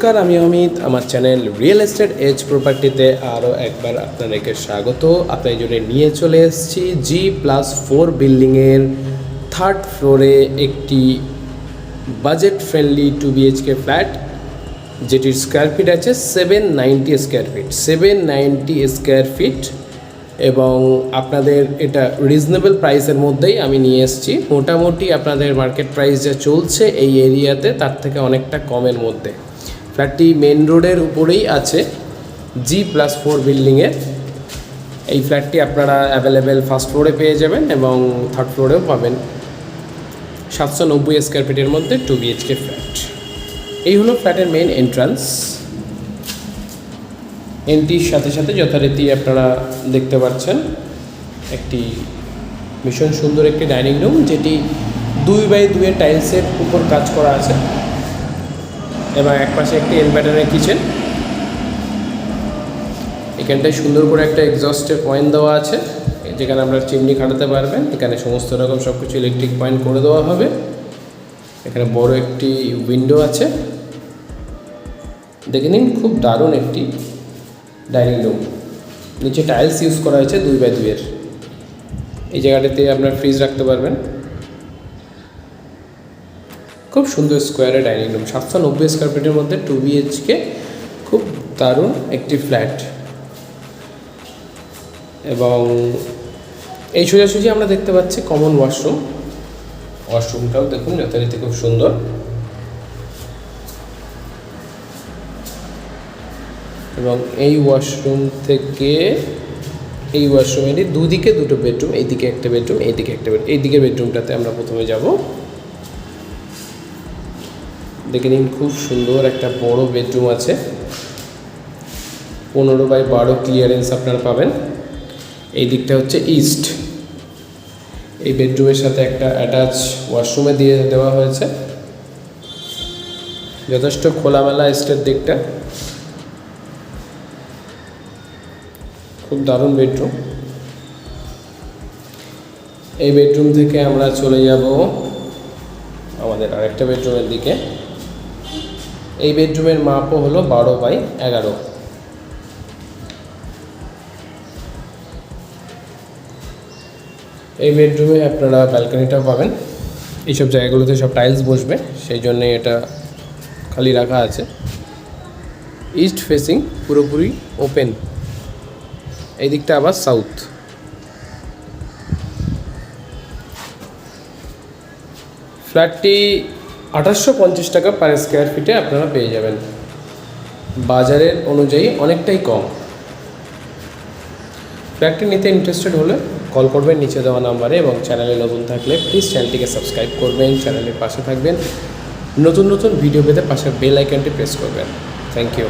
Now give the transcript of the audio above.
নমস্কার, আমি অমিত। আমার চ্যানেল রিয়েল এস্টেট এজ প্রপার্টিতে আরও একবার আপনাদেরকে স্বাগত। আপনার জন্য নিয়ে চলে এসেছি জি প্লাস ফোর বিল্ডিংয়ের থার্ড ফ্লোরে একটি budget friendly two BHK flat যেটির স্কোয়ার ফিট আছে seven ninety square feet seven ninety square feet এবং আপনাদের এটা রিজনেবল প্রাইসের মধ্যেই আমি নিয়ে এসেছি। মোটামুটি আপনাদের মার্কেট প্রাইস যা চলছে এই এরিয়াতে তার থেকে অনেকটা কমের মধ্যে। ফ্ল্যাটটি মেন রোডের উপরেই আছে জি প্লাস ফোর বিল্ডিংয়ে এই ফ্ল্যাটটি আপনারা অ্যাভেলেবেল ফার্স্ট ফ্লোরে পেয়ে যাবেন এবং থার্ড ফ্লোরেও পাবেন। সাতশো নব্বই স্কোয়ার ফিটের মধ্যে টু বিএইচকে ফ্ল্যাট এই হলো ফ্ল্যাটের মেন এন্ট্রান্স এন্ট্রির সাথে সাথে যথারীতি আপনারা দেখতে পাচ্ছেন একটি ভীষণ সুন্দর একটি ডাইনিং রুম যেটি দুই বাই দুইয়ের টাইলসের উপর কাজ করা আছে। এবং একপাশে একটি ইনভার্টারের কিচেন এখানটায় সুন্দর করে একটা এক্সস্টের পয়েন্ট দেওয়া আছে, যেখানে আপনারা চিমনি খাটাতে পারবেন। এখানে সমস্ত রকম সব কিছু ইলেকট্রিক পয়েন্ট করে দেওয়া হবে। এখানে বড় একটি উইন্ডো আছে। দেখে নিন, খুব দারুণ একটি ডাইনিং রুম নিচে টাইলস ইউজ করা হয়েছে দুই বাই দুইয়ের। এই জায়গাটাতে আপনার ফ্রিজ রাখতে পারবেন। খুব সুন্দর স্কোয়ারে ডাইনিং রুম সাতশো নব্বই স্কোয়ার ফিটের মধ্যে টু বিএইচকে খুব দারুণ একটি ফ্ল্যাট এবং এই সোজাসুজি আমরা দেখতে পাচ্ছি কমন ওয়াশরুম ওয়াশরুমটাও দেখুন, যথারীতি খুব সুন্দর। এবং এই ওয়াশরুম থেকে, এই ওয়াশরুমেরই দুদিকে দুটো বেডরুম এইদিকে একটা বেডরুম এইদিকে একটা বেডরুম এই দিকের বেডরুমটাতে আমরা প্রথমে যাব। দেখে নিন, খুব সুন্দর একটা বড় বেডরুম আছে। পনেরো বাই বারো ক্লিয়ারেন্স আপনারা পাবেন। এই দিকটা হচ্ছে ইস্ট এই বেডরুমের সাথে একটা অ্যাটাচ ওয়াশরুমে দিয়ে দেওয়া হয়েছে। যথেষ্ট খোলামেলা ইস্টের দিকটা। খুব দারুণ বেডরুম এই বেডরুম থেকে আমরা চলে যাব আমাদের আরেকটা বেডরুমের দিকে। এই বেডরুমের মাপও হলো বারো বাই এগারো। এই বেডরুমে আপনারা ব্যালকনিটাও পাবেন। এইসব জায়গাগুলোতে সব টাইলস বসবে, সেই জন্যে এটা খালি রাখা আছে। ইস্ট ফেসিং পুরোপুরি ওপেন এই দিকটা আবার সাউথ ফ্ল্যাটটি আঠাশশো পঞ্চাশ টাকা পার স্কোয়ার ফিটে আপনারা পেয়ে যাবেন। বাজারের অনুযায়ী অনেকটাই কম। ফ্ল্যাটটি নিতে ইন্টারেস্টেড হলে কল করবেন নিচে দেওয়া নাম্বারে এবং চ্যানেলে নতুন থাকলে প্লিজ চ্যানেলটিকে সাবস্ক্রাইব করবেন চ্যানেলের পাশে থাকবেন। নতুন নতুন ভিডিও পেতে পাশে বেল আইকনটি প্রেস করবেন। Thank you